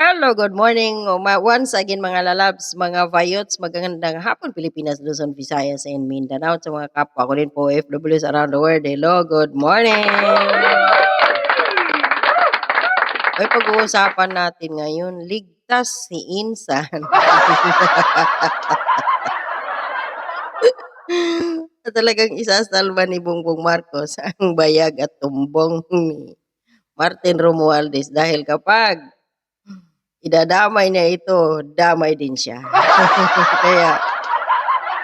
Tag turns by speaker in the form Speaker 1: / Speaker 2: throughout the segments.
Speaker 1: Hello, good morning. Uma- Once again, mga lalabs, mga vayots, magandang hapon Pilipinas, Luzon, Visayas, and Mindanao. Sa mga kapwa ko din po, OFWs around the world. Hello, good morning. Ay, pag-uusapan natin ngayon, ligtas si Insan. talagang isasalba ni Bongbong Marcos ang bayag at tumbong ni Martin Romualdez dahil kapag idadamay niya ito, damay din siya. Kaya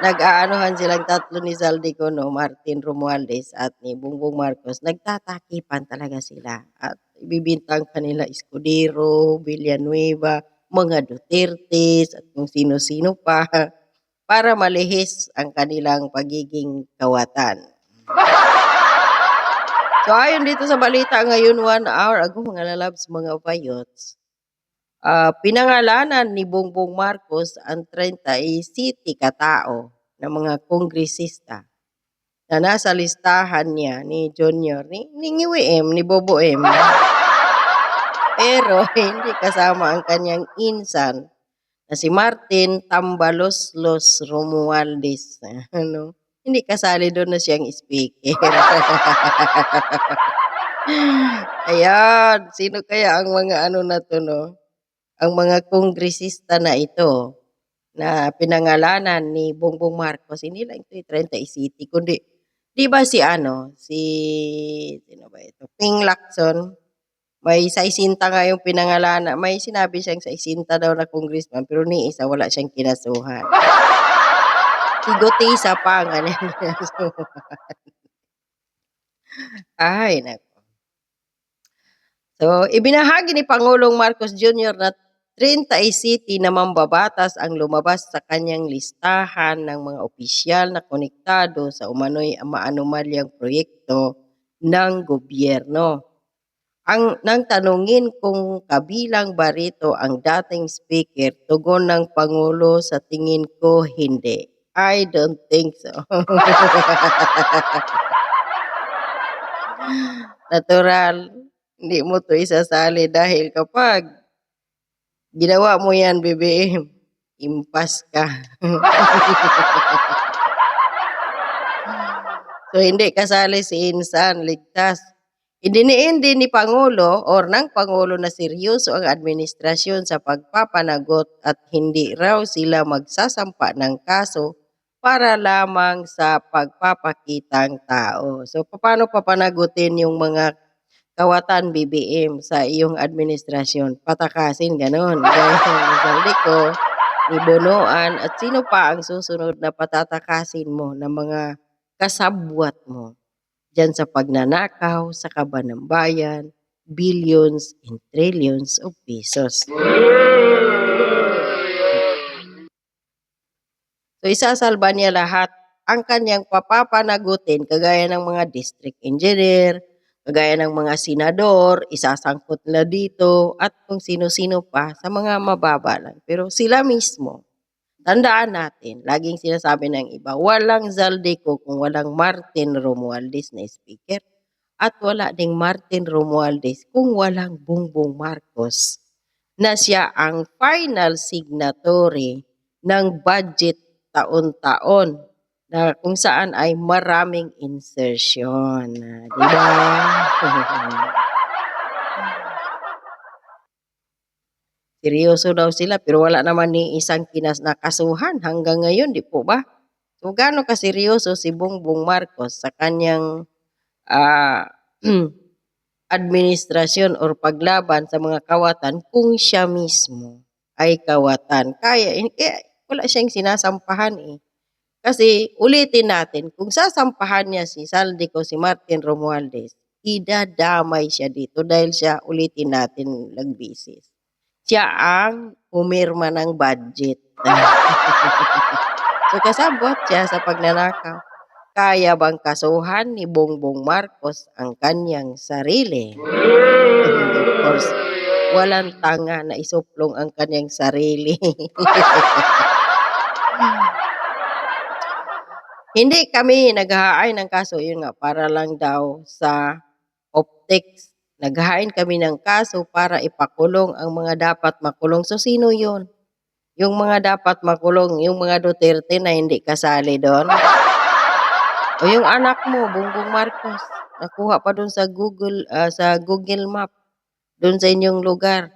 Speaker 1: nag-aanuhan silang tatlo ni Saldico, no, Martin Romualdez at ni Bongbong Marcos, nagtatakipan talaga sila. At ibibintang kanila Escudero, Villanueva, mga Duterte, at kung sino-sino pa, para malihis ang kanilang pagiging kawatan. So ayon dito sa balita ngayon, one hour ago, mga lalabs, mga vayots, ah, pinangalanan ni Bongbong Marcos ang 37 katao na mga kongresista na nasa listahan niya ni Junior, ni, ni Ngiwi M, ni Bobo M. Pero hindi kasama ang kanyang insan na si Martin Tambalos Los Romualdez. Ano? Hindi kasali doon na siyang speaker. Ayan, sino kaya ang mga ano na to, no? Ang mga kongresista na ito na pinangalanan ni Bongbong Marcos, hindi lang ito 30 City, kundi, di ba si ano, si, sino ba ito? Ping Lacson, may sa isinta nga yung pinangalanan, may sinabi siyang sa isinta daw na congressman, pero ni isa wala siyang kinasuhan. Si Gutisa pa ang kanyang kinasuhan. Ay, nako. So, ibinahagi ni Pangulong Marcos Jr. na 30 city na mambabatas ang lumabas sa kanyang listahan ng mga opisyal na konektado sa umano'y maanumalyang proyekto ng gobyerno. Ang nang tanungin kung kabilang ba rito ang dating speaker, tugon ng Pangulo sa tingin ko hindi. I don't think so. Natural, hindi mo to isasali dahil kapag ginawa mo yan, BBM, impas ka. so, hindi kasali si Insan, ligtas. Idiniin ni Pangulo or ng Pangulo na seryoso ang administrasyon sa pagpapanagot at hindi raw sila magsasampa ng kaso para lamang sa pagpapakitang tao. So, paano papanagutin yung mga kawatan BBM sa iyong administrasyon? Patakasin, ganon. Dahil sabi ko, ni at sino pa ang susunod na patatakasin mo ng mga kasabwat mo dyan sa pagnanakaw sa kaba ng bayan, billions and trillions of pesos. So isasalba niya lahat ang kanyang papapanagutin kagaya ng mga district engineer, kagaya ng mga senador, isasangkot nila dito at kung sino-sino pa sa mga mababa lang. Pero sila mismo, tandaan natin, laging sinasabi ng iba, walang Zaldeco kung walang Martin Romualdez na speaker at wala ding Martin Romualdez kung walang Bongbong Marcos na siya ang final signatory ng budget taon-taon na kung saan ay maraming insertion. ah, Di ba? Seryoso daw sila pero wala naman ni isang kinas nakasuhan hanggang ngayon, di po ba? So gaano kaseryoso si Bongbong Marcos sa kanyang ah, administrasyon or paglaban sa mga kawatan kung siya mismo ay kawatan. Kaya, eh, wala siyang sinasampahan eh. Kasi ulitin natin, kung sasampahan niya si Saldico, si Martin Romualdez, idadamay siya dito dahil siya, ulitin natin lang bisis. Siya ang umirma ng budget. so kasabot siya sa pagnanakaw. Kaya bang kasuhan ni Bongbong Marcos ang kanyang sarili? Of course, walang tanga na isuplong ang kanyang sarili. Hindi kami naghahaay ng kaso, yun nga, para lang daw sa optics naghahain kami ng kaso para ipakulong ang mga dapat makulong. So, sino yun? Yung mga dapat makulong, yung mga Duterte na hindi kasali doon. O yung anak mo, Bongbong Marcos, nakuha pa doon sa Google, ah, sa Google Map, doon sa inyong lugar.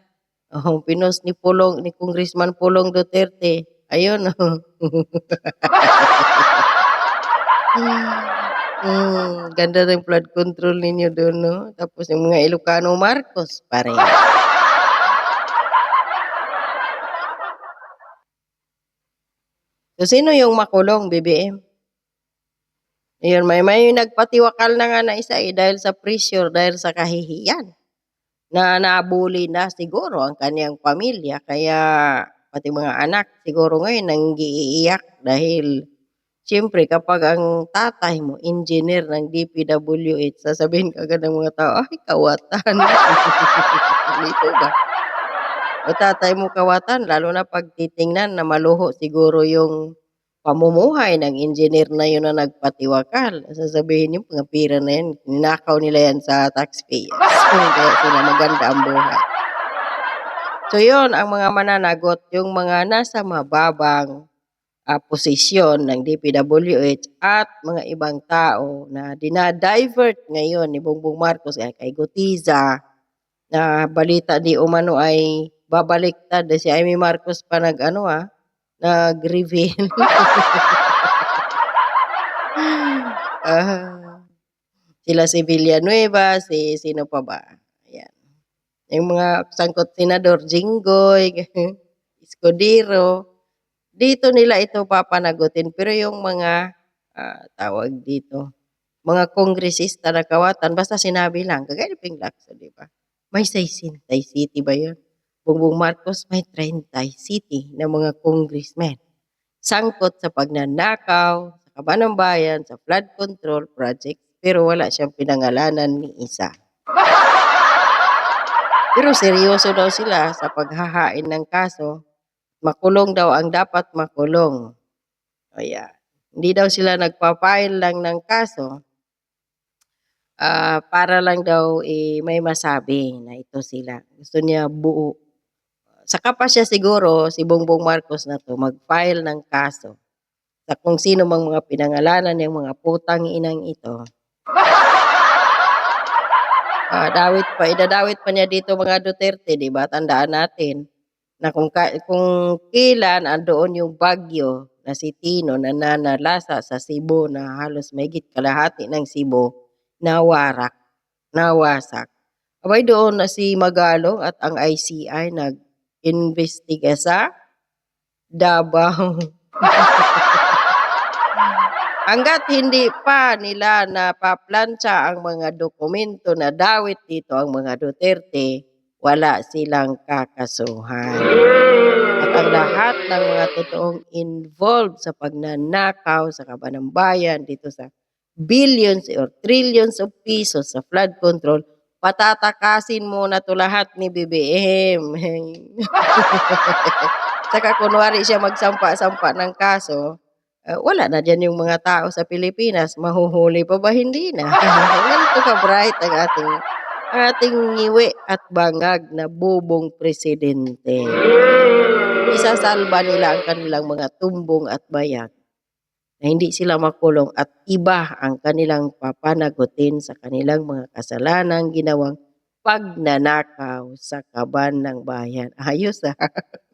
Speaker 1: Oh, pinost ni Pulong, ni Congressman Pulong Duterte. Ayun, Hmm, ganda ng flood control ninyo doon, no? Tapos yung mga Ilocano Marcos, pare. So, sino yung makulong, BBM? Ayun, may may nagpatiwakal na nga na isa eh, dahil sa pressure, dahil sa kahihiyan. Na nabuli na siguro ang kanyang pamilya. Kaya pati mga anak siguro ngayon nangiiyak dahil siyempre kapag ang tatay mo, engineer ng DPWH, sasabihin kagad ng mga tao, ay kawatan. Dito ba? O tatay mo kawatan, lalo na pag titingnan na maluho siguro yung pamumuhay ng engineer na yun na nagpatiwakal. Sasabihin yung mga pira na yan, ninakaw nila yan sa taxpayers. Kaya sila maganda ang buhay. So yun, ang mga mananagot, yung mga nasa mababang ah, posisyon ng DPWH at mga ibang tao na dinadivert ngayon ni Bongbong Marcos kay, kay Gutiza na balita di umano ay babaliktad si Amy Marcos pa nag ano ah, nag-reveal. Ah, sila si Villanueva, si sino pa ba? Ayan. Yung mga sangkot senador, Jinggoy, Escudero, dito nila ito papanagutin. Pero yung mga ah, tawag dito, mga kongresista na kawatan, basta sinabi lang, kagaya ni Ping Lacson, di ba? May 60 city ba yun? Bongbong Marcos may 30 city na mga congressmen. Sangkot sa pagnanakaw, sa kabanang bayan, sa flood control project, pero wala siyang pinangalanan ni isa. Pero seryoso daw sila sa paghahain ng kaso. Makulong daw ang dapat makulong. Kaya, hindi daw sila nagpa-file lang ng kaso ah, para lang daw eh, may masabi na ito sila. Gusto niya buo. Saka pa siya siguro, si Bongbong Marcos na to, mag-file ng kaso sa kung sino mang mga pinangalanan ng mga putang inang ito. Ah, dawit pa, idadawit pa niya dito mga Duterte, di ba? Tandaan natin na kung, ka, kung kailan andoon yung bagyo na si Tino na nanalasa sa Cebu na halos mahigit kalahati ng Cebu, nawarak, nawasak. Abay doon na si Magalong at ang ICI nag-investiga sa Davao. Hanggat hindi pa nila napaplansya ang mga dokumento na dawit dito ang mga Duterte, wala silang kakasuhan. At ang lahat ng mga totoong involved sa pagnanakaw sa kabanang bayan dito sa billions or trillions of pesos sa flood control, patatakasin muna to lahat ni BBM. Saka kunwari siya magsampa-sampa ng kaso, eh, wala na dyan yung mga tao sa Pilipinas. Mahuhuli pa ba? Hindi na. Ganito ka bright ang ating, ating ngiwi at bangag na bubong presidente. Isasalba nila ang kanilang mga tumbong at bayag na hindi sila makulong at iba ang kanilang papanagutin sa kanilang mga kasalanang ginawang pagnanakaw sa kaban ng bayan. Ayos ah.